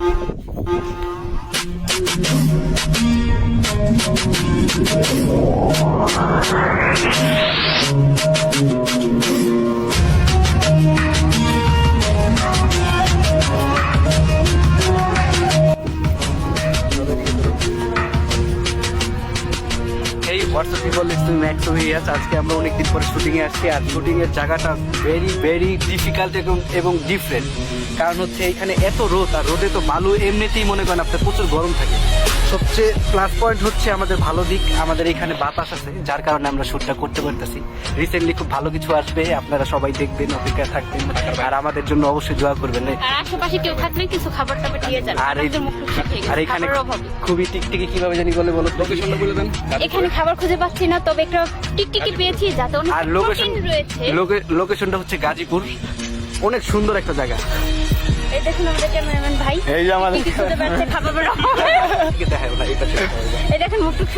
Thank you. WhatsApp people তুমি max হিয়াস আজকে আমরা অনেকদিন পরে শুটিং এ আসছি আর শুটিং এর জায়গাটা ভেরি ভেরি ডিফিকাল্ট এবং এবং ডিফারেন্ট কারণ হচ্ছে এখানে এত রোদ, আর রোদে তো বালু এমনিতেই মনে করেন আপনার প্রচুর গরম থাকে। সবচেয়ে প্লাস পয়েন্ট হচ্ছে আমাদের ভালো দিক আমাদের এখানে বাতাস আছে যার কারণে আমরা শ্যুটটা করতে পারতেছি। রিসেন্টলি খুব ভালো কিছু আসবে আপনারা সবাই দেখবেন অপেক্ষায় থাকবেন। আর আমাদের জন্য অবশ্যই দোয়া করবেন। আর আশেপাশে কেউ থাকলে কিছু খাবার টাবার দিয়ে যান আর এখানে খুবই টিকটিকি কীভাবে জানি বলে বলো লোকেশনটা বলে দেন। এখানে খাবার খুঁজে পাচ্ছি না তবে একটা টিকটিকি পেয়েছি যাতে অনেক আর লোকেশন রয়েছে। লোকেশনটা হচ্ছে গাজীপুর। অনেক সুন্দর একটা জায়গা। এই দেখুন আমাদের ক্যামেরাম্যান ভাই। এই যে আমাদের এই দেখেন মুখ টুক